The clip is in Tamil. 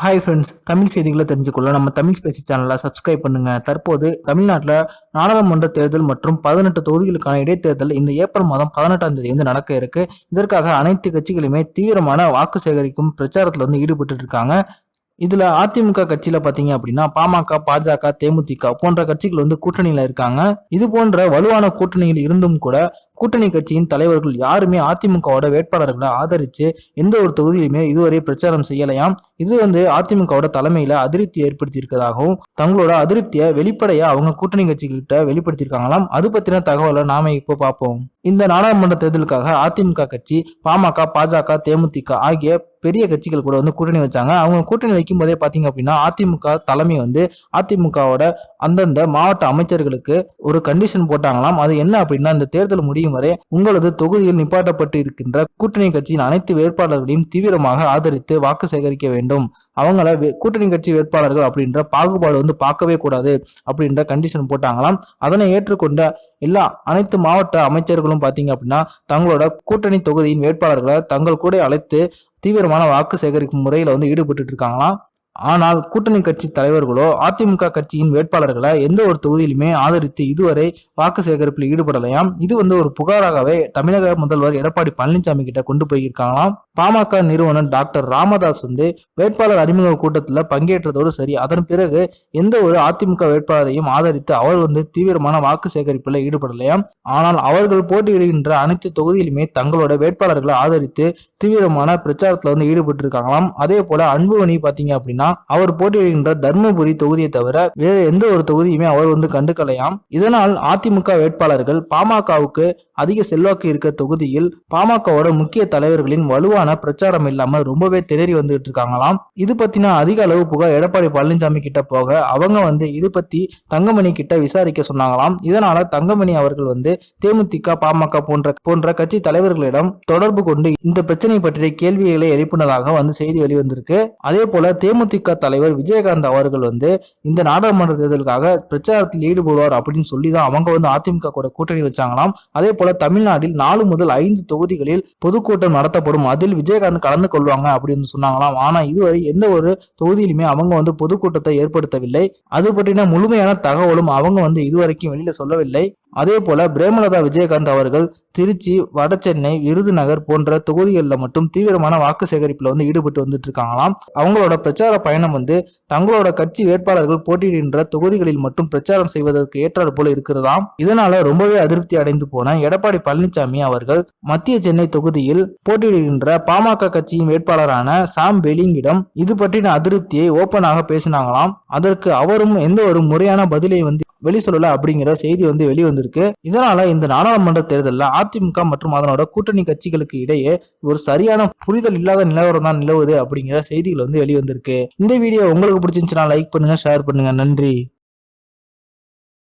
ஹாய் ஃப்ரெண்ட்ஸ் தமிழ் செய்திகளை தெரிஞ்சுக்கொள்ள நம்ம தமிழ் ஸ்பேசி சேனலை சப்ஸ்கிரைப் பண்ணுங்க. தற்போது தமிழ்நாட்டில் நாடாளுமன்ற தேர்தல் மற்றும் பதினெட்டு தொகுதிகளுக்கான இடைத்தேர்தல் இந்த ஏப்ரல் மாதம் பதினெட்டாம் தேதி வந்து நடக்க இருக்கு. இதற்காக அனைத்து கட்சிகளுமே தீவிரமான வாக்கு சேகரிக்கும் பிரச்சாரத்தில் வந்து ஈடுபட்டு இருக்காங்க. இதுல அதிமுக கட்சியில பாத்தீங்க அப்படின்னா பாமக பாஜக தேமுதிக போன்ற கட்சிகள் வந்து கூட்டணியில இருக்காங்க. இது போன்ற வலுவான கூட்டணியில் இருந்தும் கூட கூட்டணி கட்சியின் தலைவர்கள் யாருமே அதிமுகவோட வேட்பாளர்களை ஆதரிச்சு எந்த ஒரு தொகுதியிலுமே இதுவரை பிரச்சாரம் செய்யலையாம். இது வந்து அதிமுகவோட தலைமையில அதிருப்தி ஏற்படுத்தி இருக்கதாகவும் தங்களோட அதிருப்தியை வெளிப்படையா அவங்க கூட்டணி கட்சிகிட்ட வெளிப்படுத்தியிருக்காங்களாம். அது பத்தின தகவலை நாம இப்போ பார்ப்போம். இந்த நாடாளுமன்ற தேர்தலுக்காக அதிமுக கட்சி பாமக பாஜக தேமுதிக ஆகிய பெரிய கட்சிகள் கூட வந்து கூட்டணி வச்சாங்க. அவங்க கூட்டணி வைக்கும் போதே பார்த்தீங்க அப்படின்னா அதிமுக தலைமை வந்து அதிமுகவோட அந்தந்த மாவட்ட அமைச்சர்களுக்கு ஒரு கண்டிஷன் போட்டாங்களாம். அது என்ன அப்படின்னா இந்த தேர்தல் முடியும் வரை உங்களது தொகுதியில் நிப்பாட்டப்பட்டு இருக்கின்ற கூட்டணி கட்சியின் அனைத்து வேட்பாளர்களையும் தீவிரமாக ஆதரித்து வாக்கு சேகரிக்க வேண்டும். அவங்கள வே- கூட்டணி கட்சி வேட்பாளர்கள் அப்படின்ற பாகுபாடு வந்து பார்க்கவே கூடாது அப்படின்ற கண்டிஷன் போட்டாங்களாம். அதனை ஏற்றுக்கொண்ட எல்லா அனைத்து மாவட்ட அமைச்சர்களும் பார்த்தீங்க அப்படின்னா தங்களோட கூட்டணி தொகுதியின் வேட்பாளர்களை தங்கள் கூட அழைத்து தீவிரமான வாக்கு சேகரிக்கும் முறையில வந்து ஈடுபட்டு இருக்காங்களாம். ஆனால் கூட்டணி கட்சி தலைவர்களோ அதிமுக கட்சியின் வேட்பாளர்களை எந்த ஒரு தொகுதியிலுமே ஆதரித்து இதுவரை வாக்கு சேகரிப்பில் ஈடுபடலையாம். இது வந்து ஒரு புகாராகவே தமிழக முதல்வர் எடப்பாடி பழனிசாமி கிட்ட கொண்டு போயிருக்காங்களாம். பாமக நிறுவனர் டாக்டர் ராமதாஸ் வந்து வேட்பாளர் அறிமுக கூட்டத்தில் பங்கேற்றதோடு சரி அதன் பிறகு எந்த ஒரு அதிமுக வேட்பாளரையும் ஆதரித்து அவர் வந்து தீவிரமான வாக்கு சேகரிப்பில் ஈடுபடலையாம். ஆனால் அவர்கள் போட்டியிடுகின்ற அனைத்து தொகுதியிலுமே தங்களோட வேட்பாளர்களை ஆதரித்து தீவிரமான பிரச்சாரத்தில் வந்து ஈடுபட்டு இருக்காங்களாம் அதே போல அன்புமணி பார்த்தீங்க அப்படின்னா அவர் போட்டியிடுகின்ற தர்மபுரி தொகுதியை தவிர வேற எந்த ஒரு தொகுதியுமே அவர் வந்து கண்டுக்கலையாம். இதனால் அதிமுக வேட்பாளர்கள் பாமகவுக்கு அதிக செல்வாக்கு இருக்க தொகுதியில் பாமகவோட முக்கிய தலைவர்களின் வலுவான பிரச்சாரம் இல்லாம ரொம்பவே திணறி வந்துட்டு இருக்காங்களாம். இது பத்தின அதிக அளவு புகார் எடப்பாடி பழனிசாமி கிட்ட போக அவங்க வந்து இது பத்தி தங்கமணி கிட்ட விசாரிக்க சொன்னாங்களாம். இதனால தங்கமணி அவர்கள் வந்து தேமுதிக பாமக போன்ற போன்ற கட்சி தலைவர்களிடம் தொடர்பு கொண்டு இந்த பிரச்சனை பற்றிய கேள்விகளை எழுப்பினதாக வந்து செய்தி வெளிவந்திருக்கு. அதே போல தேமுதிக தலைவர் விஜயகாந்த் அவர்கள் வந்து இந்த நாடாளுமன்ற தேர்தலுக்காக பிரச்சாரத்தில் ஈடுபடுவார் அப்படின்னு சொல்லி தான் அவங்க வந்து அதிமுக கூட கூட்டணி வச்சாங்களாம். அதே போல தமிழ்நாட்டில் நாலு முதல் ஐந்து தொகுதிகளில் பொதுக்கூட்டம் நடத்தப்படும். அதில் விஜயகாந்த் கலந்து கொள்வாங்க அப்படின்னு சொன்னாங்களாம். ஆனா இதுவரை எந்த ஒரு தொகுதியிலுமே அவங்க வந்து பொதுக்கூட்டத்தை ஏற்படுத்தவில்லை. அது பற்றின முழுமையான தகவலும் அவங்க வந்து இதுவரைக்கும் வெளியில சொல்லவில்லை. அதே போல பிரேமலதா விஜயகாந்த் அவர்கள் திருச்சி வடசென்னை விருதுநகர் போன்ற தொகுதிகளில் மட்டும் தீவிரமான வாக்கு சேகரிப்பில் வந்து ஈடுபட்டு வந்துட்டு இருக்காங்களாம் அவங்களோட பிரச்சார பயணம் வந்து தங்களோட கட்சி வேட்பாளர்கள் போட்டியிடுகின்ற தொகுதிகளில் மட்டும் பிரச்சாரம் செய்வதற்கு ஏற்றாறு போல இருக்கிறதாம். இதனால ரொம்பவே அதிருப்தி அடைந்து போன எடப்பாடி பழனிசாமி அவர்கள் மத்திய சென்னை தொகுதியில் போட்டியிடுகின்ற பாமக கட்சியின் வேட்பாளரான சாம் பெலிங்கிடம் இது பற்றின அதிருப்தியை ஓப்பனாக பேசினாங்களாம். அதற்கு அவரும் எந்த ஒரு முறையான பதிலை வந்து வெளி சொல்லல அப்படிங்கிற செய்தி வந்து இருந்திருக்கு. இதனால இந்த நாடாளுமன்ற தேர்தலில் அதிமுக மற்றும் அதனோட கூட்டணி கட்சிகளுக்கு இடையே ஒரு சரியான புரிதல் இல்லாத நிலவரம் தான் நிலவுது அப்படிங்கிற செய்திகள் வந்து வெளிவந்திருக்கு. இந்த வீடியோ உங்களுக்கு பிடிச்சிருந்துச்சுன்னா லைக் பண்ணுங்க ஷேர் பண்ணுங்க. நன்றி.